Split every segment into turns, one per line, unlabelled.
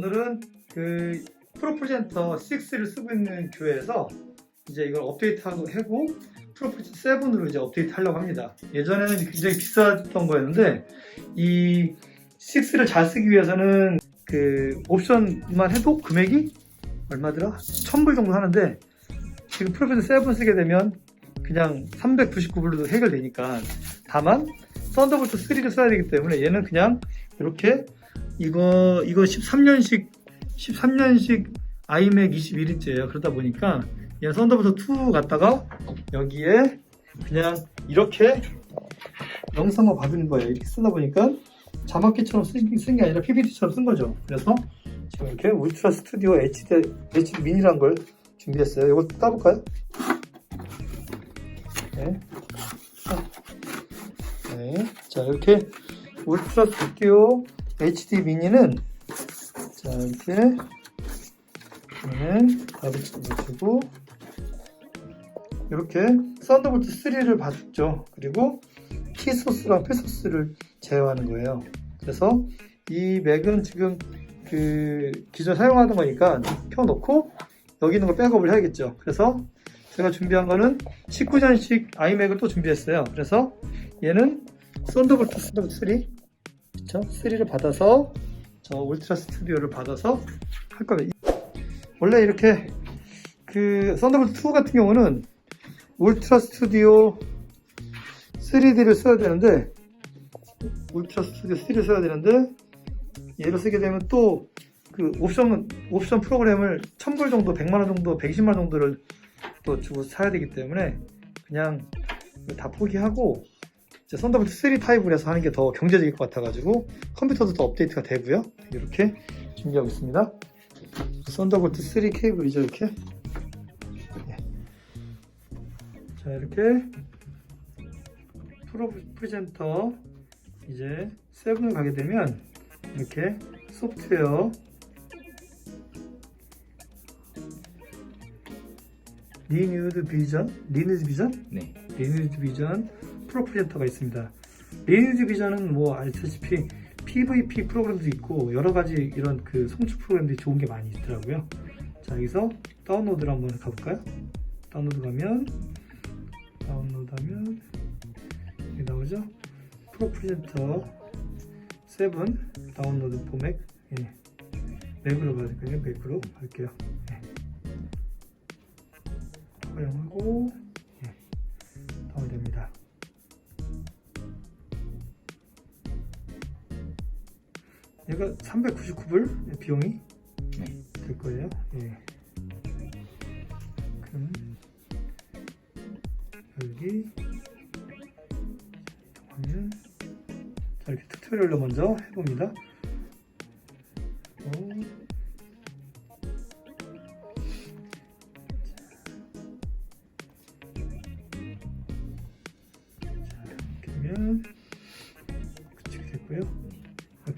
오늘은 그 프로프젠터 6를 쓰고 있는 교회에서 이제 이걸 업데이트하고 하고 프로프젠터 7으로 이제 업데이트 하려고 합니다. 예전에는 굉장히 비쌌던 거였는데 이 6를 잘 쓰기 위해서는 그 옵션만 해도 금액이 얼마더라? 1000불 정도 하는데 지금 프로프젠터 7 쓰게 되면 그냥 399불로도 해결되니까 다만 썬더볼트 3를 써야 되기 때문에 얘는 그냥 이렇게 이거 이거 13년식 13년식 iMac 21인치예요. 그러다 보니까 얘는 썬더볼트 2 갖다가 여기에 그냥 이렇게 영상만 받는 거예요. 이렇게 쓰다 보니까 자막기처럼 쓴 게 아니라 PPT처럼 쓴 거죠. 그래서 지금 이렇게 울트라 스튜디오 HD, HD 미니라는 걸 준비했어요. 이거 따볼까요? 네. 네. 자, 이렇게 울트라 스튜디오 HD 미니는 자, 이렇게 얘는 가득 넣어주고 이렇게 썬더볼트 3를 받죠. 그리고 T소스랑 P소스를 제어하는 거예요. 그래서 이 맥은 지금 그 기존 사용하던 거니까 켜놓고 여기 있는 거 백업을 해야겠죠. 그래서 제가 준비한 거는 19년식 아이맥을 또 준비했어요. 그래서 얘는 썬더볼트 3 그쵸? 3를 받아서 저 울트라 스튜디오를 받아서 할 겁니다. 원래 이렇게 그 썬더볼트 2 같은 경우는 울트라 스튜디오 3D를 써야 되는데 울트라 스튜디오 3를 써야 되는데 얘를 쓰게 되면 또 그 옵션 옵션 프로그램을 1000불 정도, 100만 원 정도, 120만 원 정도를 또 주고 사야 되기 때문에 그냥 다 포기하고 썬더볼트 3 타입을 해서 하는 게 더 경제적일 것 같아가지고 컴퓨터도 더 업데이트가 되고요. 이렇게 준비하고 있습니다. 썬더볼트 3 케이블이죠, 이렇게. 예. 자, 이렇게 프로 프레젠터 이제 7을 가게 되면 이렇게 소프트웨어 리뉴드 비전, 리뉴드 비전,
네.
리뉴드 비전 프로 프레젠터가 있습니다. 리뉴드 비전은 뭐 아시다시피 PVP 프로그램도 있고 여러 가지 이런 그 송출 프로그램들이 좋은 게 많이 있더라고요. 자 여기서 다운로드를 한번 가볼까요? 다운로드 가면 다운로드하면 여기 나오죠? 프로 프레젠터 7 다운로드 포맥 예. 맥으로 받을까요? 맥으로 할게요. 예. 허용하고 얘가 399불 비용이
네.
될 거예요. 예. 그럼 여기 이동하면 자 이렇게 튜토리얼로 먼저 해봅니다. 어,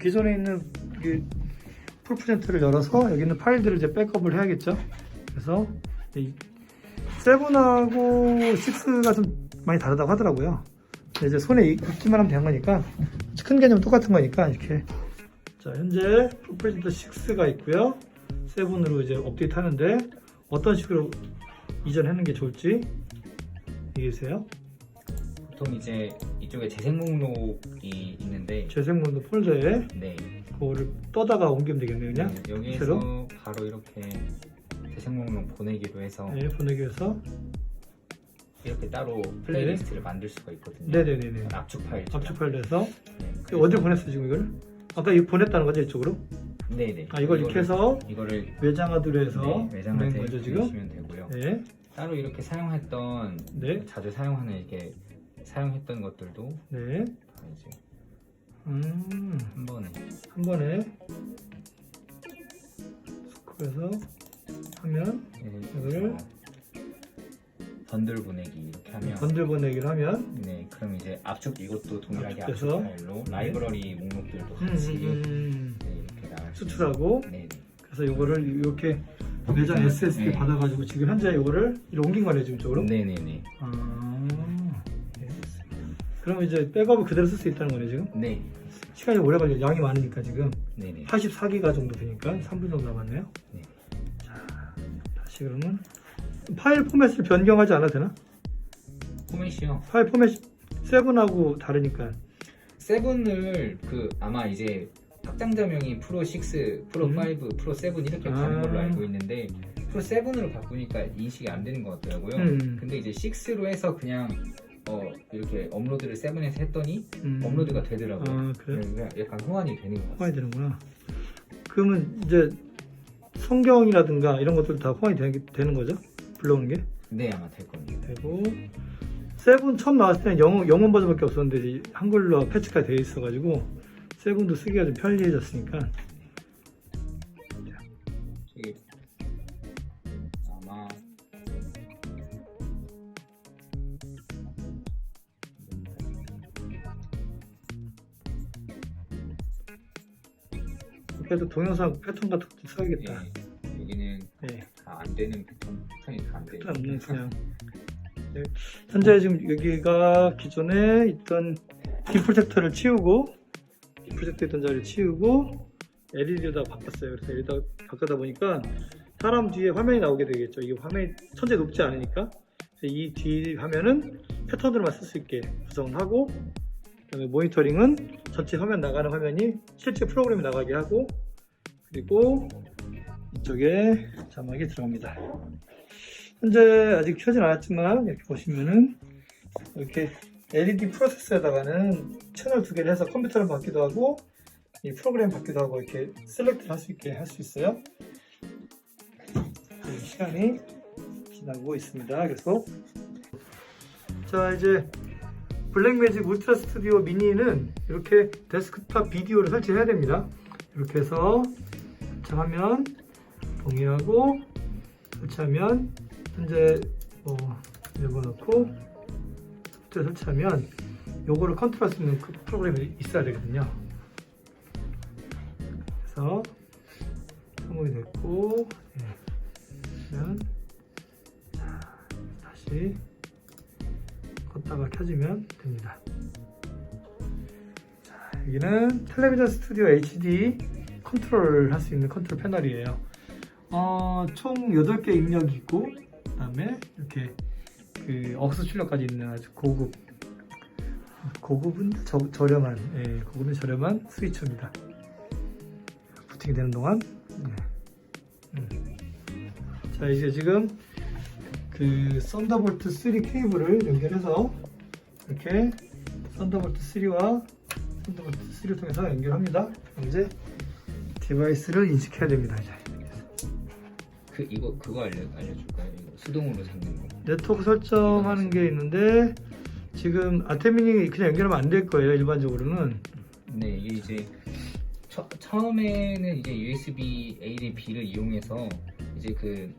기존에 있는 이 풀프젠트를 열어서 여기 있는 파일들을 이제 백업을 해야겠죠. 그래서 이 세븐하고 6가 좀 많이 다르다고 하더라고요. 이제 손에 익기만 하면 되는 거니까 큰 개념 똑같은 거니까 이렇게 자 현재 풀프젠트 6가 있고요. 세븐으로 이제 업데이트 하는데 어떤 식으로 이전하는 게 좋을지 얘기해 주세요.
보통 이제 이쪽에 재생 목록이 있는데
재생 모드 폴더에
네.
그거를 떠다가 옮기면 되겠네요, 그냥.
네, 여기에서
새로?
바로 이렇게 재생 목록 보내기로 해서
네, 보내기 위해서.
이렇게 따로 플레이리스트를 만들 수가 있거든요.
네네네네.
압축 파일.
압축 파일로 해서.
네,
어디 보냈어, 지금 이걸? 아까 이거 보냈다는 거죠, 이쪽으로?
네네.
아, 이걸 이렇게 해서
이거를
외장하드로 해서
네,
보낸
매장한테
거죠, 지금?
보내시면 되고요.
네.
따로 이렇게 사용했던
네.
자주 사용하는 이렇게 사용했던 것들도
네.
다 이제
음,
한 번에
한 번에 스크에서 하면
네,
이거를
번들 보내기 이렇게 하면
번들 보내기를 하면
네, 그럼 이제 압축 이것도 동일하게?
압축
파일로 라이브러리 목록들도
음,
같이
음, 음,
네, 이렇게 나갈 수
수출하고.
네, 네.
그래서 이거를 이렇게 외장 SSD
네.
받아가지고 지금 현재 이거를 옮긴 거네요, 지금 쪽으로?
네, 네, 네.
아, 네. 그러면 이제 백업을 그대로 쓸 수 있다는 거네 지금.
네.
시간이 오래 걸려 양이 많으니까 지금
네네.
84기가 정도 되니까 3분 정도 남았네요.
네.
자, 다시 그러면 파일 포맷을 변경하지 않아도 되나?
포맷이요.
파일 포맷 7하고 다르니까.
세븐을 그 아마 이제 확장자명이 프로 6, 프로
음.
5, 프로 7 이렇게
아.
가는 걸로 알고 있는데 프로 7으로 바꾸니까 인식이 안 되는 것 같더라고요.
음.
근데 이제 6로 해서 그냥 어 이렇게 업로드를 7에서 했더니
음.
업로드가 되더라고요.
아 그래?
그러니까 약간 호환이 되는 것 같아요.
호환이 되는구나. 그러면 이제 성경이라든가 이런 것들 다 호환이 되, 되는 거죠? 불러오는 게
네 아마 될 겁니다.
되고 세븐 처음 나왔을 때는 영어, 영어 버전밖에 없었는데 한글로 패치가 되어 있어가지고 세븐도 쓰기가 좀 편리해졌으니까 그래도 동영상 패턴 같은 것도 써야겠다.
예, 여기는
네.
다안 되는 패턴 패턴이 다 안 되는
패턴 없는 그냥 네. 현재 지금 여기가 기존에 있던 디프젝터를 치우고 디프젝터 있던 자리를 치우고 LED로 다 바꿨어요. 그래서 LED 바꾸다 보니까 사람 뒤에 화면이 나오게 되겠죠. 이게 화면이 천재 높지 않으니까 그래서 이뒤 화면은 패턴으로만 쓸 수 있게 구성을 하고 그다음에 모니터링은 전체 화면 나가는 화면이 실제 프로그램이 나가게 하고 그리고 이쪽에 자막이 들어갑니다. 현재 아직 켜진 않았지만 이렇게 보시면은 이렇게 LED 프로세서에다가는 채널 두 개를 해서 컴퓨터를 받기도 하고 이 프로그램 받기도 하고 이렇게 셀렉트를 할수 있게 할 수 있어요. 네, 시간이 지나고 있습니다. 계속 자 이제 블랙매직 울트라 스튜디오 미니는 이렇게 데스크탑 비디오를 설치해야 됩니다. 이렇게 해서 설치하면 동의하고 설치하면 현재 뭐 열어놓고 소프트웨어 설치하면 요거를 컨트롤 할 수 있는 그 프로그램이 있어야 되거든요. 그래서 성공이 됐고 예. 그러면 자, 다시 껐다가 켜지면 됩니다. 자, 여기는 텔레비전 스튜디오 HD 컨트롤 할 수 있는 컨트롤 패널이에요. 어, 총 8개 입력이 있고, 그 다음에 이렇게 그 억스 출력까지 있는 아주 고급, 고급은 저, 저렴한, 예, 고급은 저렴한 스위처입니다. 부팅이 되는 동안, 예. 음. 자, 이제 지금 그 썬더볼트 3 케이블을 연결해서 이렇게 썬더볼트 3와 썬더볼트 3를 통해서 연결합니다. 이제 디바이스를 인식해야 됩니다.
그 이거 그거 알려 알려줄까요? 이거 수동으로 잡는 거.
네트워크 설정하는 게 있는데 지금 아테민이 그냥 연결하면 안 될 거예요. 일반적으로는
네, 이게 이제 처, 처음에는 이제 USB A 대 B를 이용해서 이제 그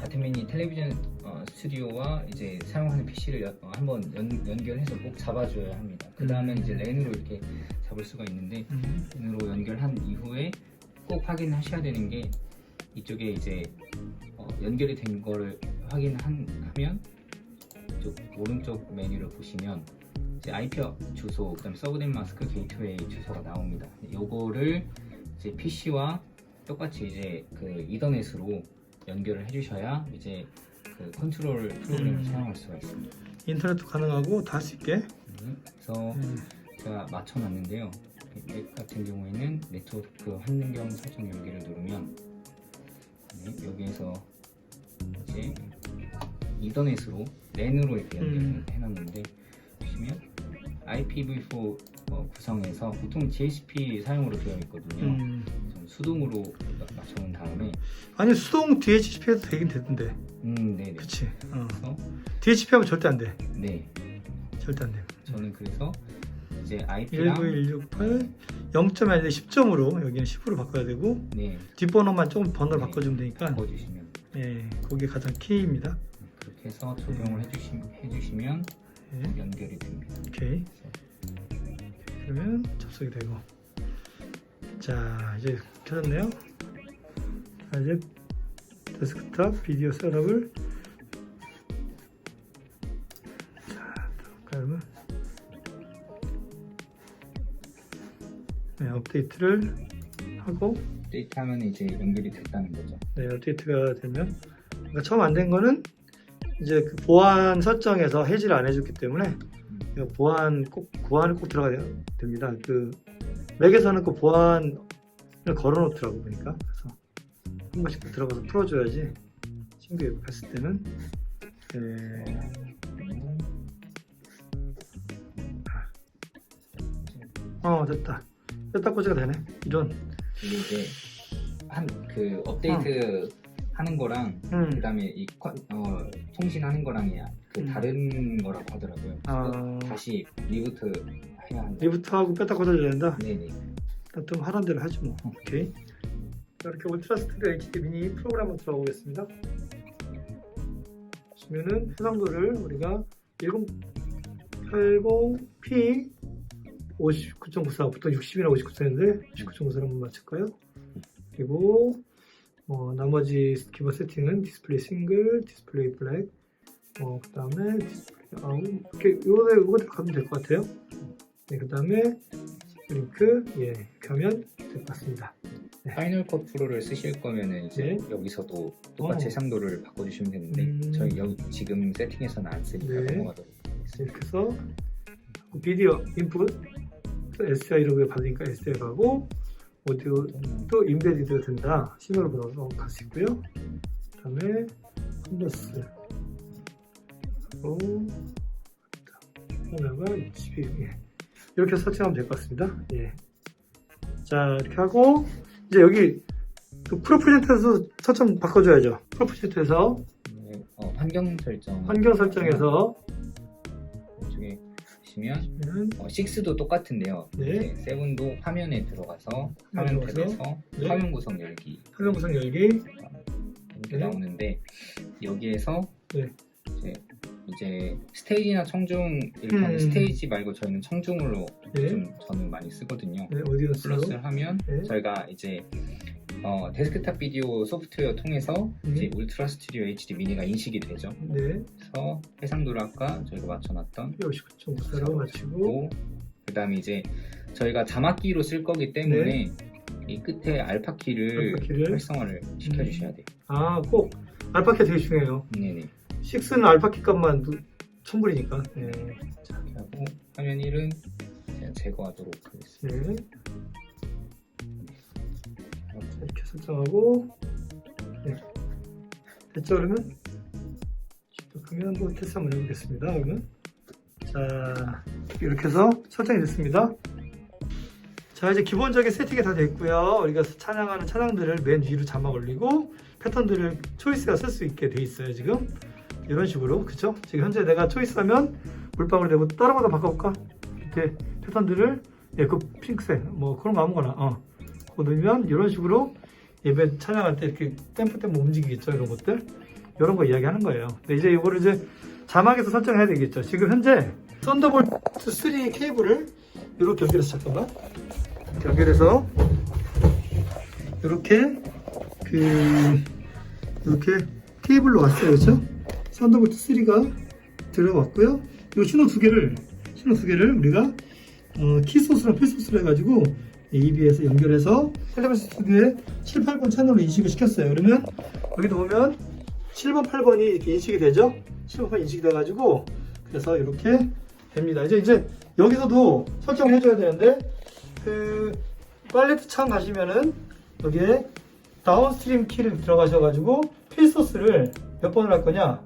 아테미니 텔레비전 어, 스튜디오와 이제 사용하는 PC를 어, 한번 연, 연결해서 꼭 잡아줘야 합니다. 그 다음에
음.
이제 랜으로 이렇게 잡을 수가 있는데 랜으로 연결한 이후에 꼭 확인하셔야 되는 게 이쪽에 이제 어, 연결이 된 거를 확인하면 이쪽 오른쪽 메뉴를 보시면 이제 IP 주소, 그다음 서브넷 마스크 게이트웨이 주소가 나옵니다. 요거를 이제 PC와 똑같이 이제 그 이더넷으로 연결을 해주셔야 이제 그 컨트롤 프로그램을
음.
사용할 수가 있습니다.
인터넷도 가능하고 다 할 수 있게.
음, 그래서
음.
제가 맞춰놨는데요. 맥 같은 경우에는 네트워크 환경 설정 여기를 누르면 네, 여기에서 이제 이더넷으로 랜으로 이렇게 연결을
음.
해놨는데 보시면 IPv4 어, 구성에서 보통 GSP 사용으로 되어 있거든요.
음.
전 수동으로 맞춰놓은 다음에
아니 수동 DHCP에도 되긴 되던데.
음, 네네.
그치. 어.
그래서
DHCP 하면 절대 안 돼.
네,
절대 안 돼.
저는 그래서 이제 IP랑
19168 0점 아닌데 10점으로 여기는 10으로 바꿔야 되고
네
뒷번호만 조금 번호를
네.
바꿔주면 되니까
바꿔주시면
예, 그게 가장 키입니다.
그렇게 해서 적용을 해주시, 해주시면
예,
연결이 됩니다.
오케이. 그러면 접속이 되고 자 이제 켜졌네요. 이제 데스크탑 비디오 셋업을 자, 그러면 네, 업데이트를 하고
업데이트하면 이제 연결이 됐다는 거죠.
네, 업데이트가 되면 그러니까 처음 안 된 거는 이제 그 보안 설정에서 해지를 안 해줬기 때문에 음. 보안 꼭 보안을 꼭 들어가야 됩니다. 그 맥에서는 그 보안을 걸어놓더라고 보니까 한 번씩 들어가서 풀어줘야지 친구 옆에 을 때는 네, 어 됐다 됐다 꽂이가 되네 이런
이게 한 그 업데이트 하는 거랑
음.
그다음에 이 컨- 어, 통신하는 거랑이 그
음.
다른 거라고 하더라고요.
아.
그래서 다시 리부트 해야 한다.
리부트하고 뺐다 꽂아줘야 된다
네네.
좀 하란 대로 하지 뭐. 오케이. 자, 이렇게 울트라 스튜디오 HD 미니 프로그램 한번 들어가 보겠습니다. 보시면은 해상도를 우리가 1080p 59.94 보통 60이나 59세인데 59.94를 한번 맞출까요? 그리고 어, 나머지 기본 세팅은 디스플레이 싱글, 디스플레이 블랙, 어, 그 다음에 디스플레이 아웃 이렇게 요거 요거 가면 될 것 같아요. 네, 그 다음에 링크 예 이렇게 하면 될 것 같습니다.
파이널 컷 프로를 쓰실 거면은 이제
네.
여기서도 똑같이
어.
해상도를 바꿔주시면 되는데
음.
저희 여기 지금 세팅에서는 안 쓰니까
네.
넘어가도록 하겠습니다.
이렇게 해서 비디오 인풋 SI로 받으니까 SI 가고 오디오도 인베디드가 된다 신호를 보내서 갈 수 있고요 그 다음에 컨버스 하고 오메가 22 예. 이렇게 설정하면 될 것 같습니다 예. 자 이렇게 하고 이제 여기 그 프로프리젠트에서 설정 바꿔줘야죠 프로프리젠트에서
네, 어, 환경 설정
환경 설정에서
이쪽에 보시면
음,
어, 6도 똑같은데요.
네.
이제 7도 화면에 들어가서
화면 들어가서,
탭에서
네.
화면 구성 열기
화면 구성 열기
이렇게
네.
나오는데 여기에서
네.
이제, 이제 스테이지나 청중 이렇게
음.
스테이지 말고 저희는 청중으로
네.
좀 저는 많이 쓰거든요.
네, 오디언스로
플러스를 하면
네.
저희가 이제 어, 데스크탑 비디오 소프트웨어 통해서
음.
이제 울트라 스튜디오 HD 미니가 인식이 되죠.
네,
그래서 해상도를 아까 저희가 맞춰놨던
59.94라고 맞추고
고 그다음에 이제 저희가 자막기로 쓸 거기 때문에 이 끝에 알파 키를
알파 키를?
활성화를 시켜주셔야 돼요.
아, 꼭 알파 키 되게 중요해요.
네네.
6는 알파키 값만 누- 천불이니까. 네.
자, 하고 화면 1은 제가 제거하도록 하겠습니다.
네. 자, 이렇게 설정하고 네. 됐죠 그러면? 그러면 한번 테스트 한번 해보겠습니다. 그러면 자 이렇게 해서 설정이 됐습니다. 자 이제 기본적인 세팅이 다 됐고요. 우리가 찬양하는 찬양들을 맨 위로 자막 올리고 패턴들을 초이스가 쓸 수 있게 돼 있어요 지금 이런 식으로 그쵸? 지금 현재 내가 초이스하면 물방울 되고 다른 거다 바꿔볼까? 이렇게 패턴들을 예, 그 핑크색 뭐 그런 거 아무거나 어 그거 넣으면 이런 식으로 예배 찬양할 때 이렇게 템포 템포 움직이겠죠 이런 것들 이런 거 이야기하는 거예요. 근데 이제 이거를 이제 자막에서 설정해야 되겠죠. 지금 현재 썬더볼트 3 케이블을 이렇게 연결해서 잠깐만 연결해서 이렇게 그 이렇게 케이블로 왔어요, 그렇죠? 썬더볼트 3가 들어왔고요. 이 신호 두 개를 신호 두 개를 우리가 어, 키소스랑 필소스를 해가지고 AB에서 연결해서 텔레비전 스튜디오에 7, 8번 채널로 인식을 시켰어요. 그러면 여기도 보면 7번, 8번이 이렇게 인식이 되죠? 7번, 8번 인식이 돼가지고 그래서 이렇게 됩니다. 이제 이제 여기서도 설정을 해줘야 되는데 그 팔레트 창 가시면은 여기에 다운스트림 키를 들어가셔가지고 필소스를 몇 번을 할 거냐?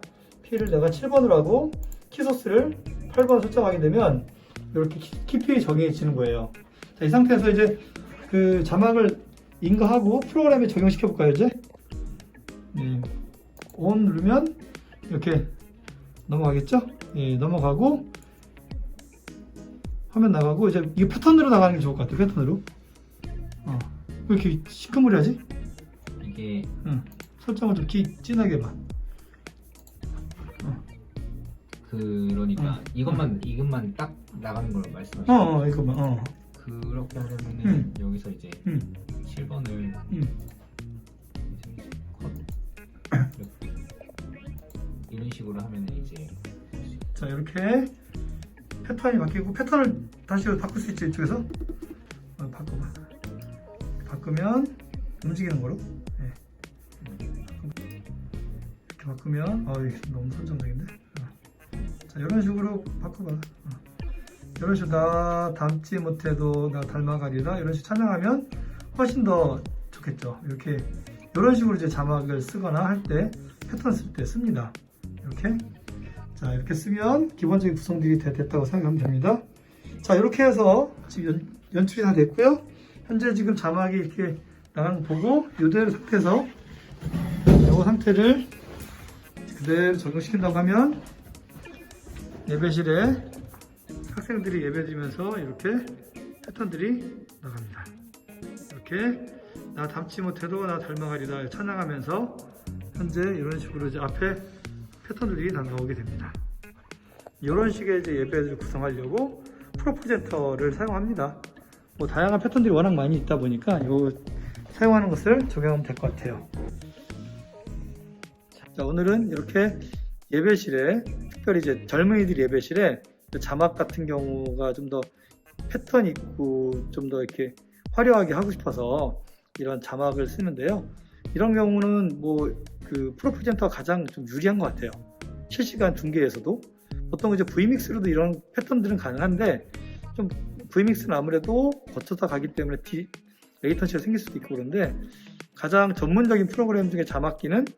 P를 내가 7번을 하고 키소스를 8번 설정하게 되면 이렇게 키- 키필이 정해지는 거예요. 자, 이 상태에서 이제 그 자막을 인가하고 프로그램에 적용시켜 볼까요, 이제? 네. ON 누르면 이렇게 넘어가겠죠? 예, 넘어가고 화면 나가고 이제 이 패턴으로 나가는 게 좋을 것 같아요, 패턴으로. 어. 왜 이렇게 시커물하지?
이게
응. 설정을 좀 기, 진하게 봐.
그러니까
음.
이것만 이것만 딱 나가는 걸
어,
말씀하시죠.
어, 이거만, 어.
그렇게 하려면은
음.
여기서 이제
응,
7번을
응.
이런 식으로 하면은 이제
자, 이렇게 패턴이 바뀌고 패턴을 다시 바꿀 수 있죠, 이쪽에서. 어, 바꿔봐. 바꾸면 움직이는 거로 네. 이렇게 바꾸면 아 이게 너무 선정적인데 어. 자 이런 식으로 바꿔봐. 어. 이런 식으로 나 닮지 못해도 나 닮아가리라 이런 식으로 찬양하면 훨씬 더 좋겠죠. 이렇게 이런 식으로 이제 자막을 쓰거나 할 때 패턴 쓸 때 씁니다. 이렇게. 자 이렇게 쓰면 기본적인 구성들이 다 됐다고 생각하면 됩니다. 자 이렇게 해서 지금 연, 연출이 다 됐고요. 현재 지금 자막이 이렇게 나가는 거 보고 이대로 상태에서 이 상태를 그대로 적용시킨다고 하면 예배실에 학생들이 예배 드리면서 이렇게 패턴들이 나갑니다 이렇게 나 닮지 못해도 나 닮아가리라 찬양하면서 현재 이런 식으로 이제 앞에 패턴들이 다 나오게 됩니다. 이런 식의 이제 예배를 구성하려고 프로프젠터를 사용합니다. 뭐 다양한 패턴들이 워낙 많이 있다 보니까 이 사용하는 것을 적용하면 될 것 같아요. 자 오늘은 이렇게 예배실에 특별히 이제 젊은이들 예배실에 자막 같은 경우가 좀 더 패턴 있고 좀 더 이렇게 화려하게 하고 싶어서 이런 자막을 쓰는데요. 이런 경우는 뭐 그 프로프젠터가 가장 좀 유리한 것 같아요. 실시간 중계에서도 보통 이제 V믹스로도 이런 패턴들은 가능한데 좀 V믹스는 아무래도 거쳐서 가기 때문에 디, 레이턴시가 생길 수도 있고 그런데 가장 전문적인 프로그램 중에 자막기는 또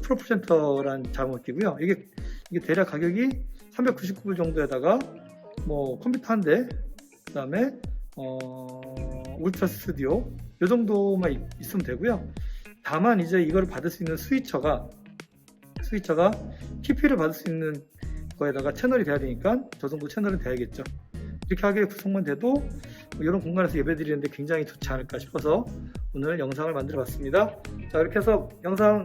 프로프젠터라는 자막기고요. 이게 이게 대략 가격이 399불 정도에다가 뭐 컴퓨터 한 대, 그 다음에 어, 울트라 스튜디오 이 정도만 있- 있으면 되고요. 다만 이제 이걸 받을 수 있는 스위처가 스위처가 TP를 받을 수 있는 거에다가 채널이 돼야 되니까 저 정도 채널은 돼야겠죠. 이렇게 하게 구성만 돼도 뭐 이런 공간에서 예배 드리는데 굉장히 좋지 않을까 싶어서 오늘 영상을 만들어 봤습니다. 자 이렇게 해서 영상